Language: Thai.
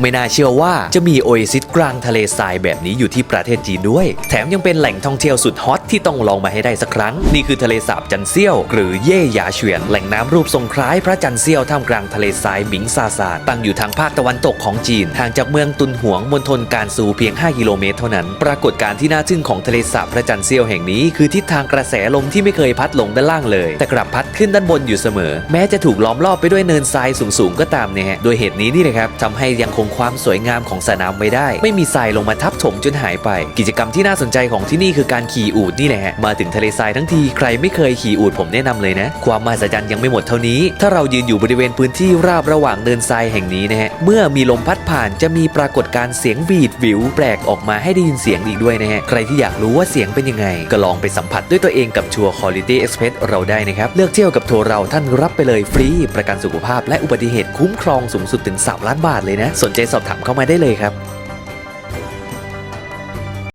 ไม่น่าเชื่อว่าจะมีโอเอซิสกลางทะเลทรายแบบนี้อยู่ที่ประเทศจีนด้วย แถมยังเป็นแหล่งท่องเที่ยวสุดฮอตที่ต้องลองมาให้ได้สักครั้ง นี่คือทะเลสาบจันเซียว หรือเย่หยาเฉวียน แหล่งน้ำรูปทรงคล้ายพระจันเซียวท่ามกลางทะเลทรายหมิงซาซานตั้งอยู่ทางภาคตะวันตกของจีน ห่างจากเมืองตุนหวงมณฑลการซูเพียง 5 กิโลเมตรเท่านั้น ปรากฏการณ์ที่น่าทึ่งของทะเลสาบพระจันเซียวแห่งนี้ คือทิศทางกระแสลมที่ไม่เคยพัดลงด้านล่างเลย แต่กลับพัดขึ้นด้านบนอยู่เสมอ แม้จะถูกล้อมรอบไปด้วยเนินทรายสูงๆก็ตามเนี่ยฮะโดยเหตุนี้นี่นะครับทำให้ยังคงความสวยงามของสระน้ำไว้ได้ ไม่มีทรายลงมาทับถมจนหายไป กิจกรรมที่น่าสนใจของที่นี่คือการขี่อูฐนี่แหละมาถึงทะเลทรายทั้งทีใครไม่เคยขี่อูฐผมแนะนำเลยนะ ความมหัศจรรย์ยังไม่หมดเท่านี้ ถ้าเรายืนอยู่บริเวณพื้นที่ราบระหว่างเนินทรายแห่งนี้นะฮะเมื่อมีลมพัดผ่านจะมีปรากฏการณ์เสียงบีดวิวแปลกออกมาให้ได้ยินเสียงอีกด้วยนะฮะใครที่อยากรู้ว่าเสียงเป็นยังไง ก็ลองไปสัมผัสด้วยตัวเองกับทัวร์ Quality Express เราได้นะครับเลือกเที่ยวกับทัวร์เราท่านรับไปเลยฟรี ประกันสุขภาพและอุบัติเหตุคุ้มครองสูงสุดถึง3ล้านบาทเลยนะสนใจสอบถามเข้ามาได้เลยครับ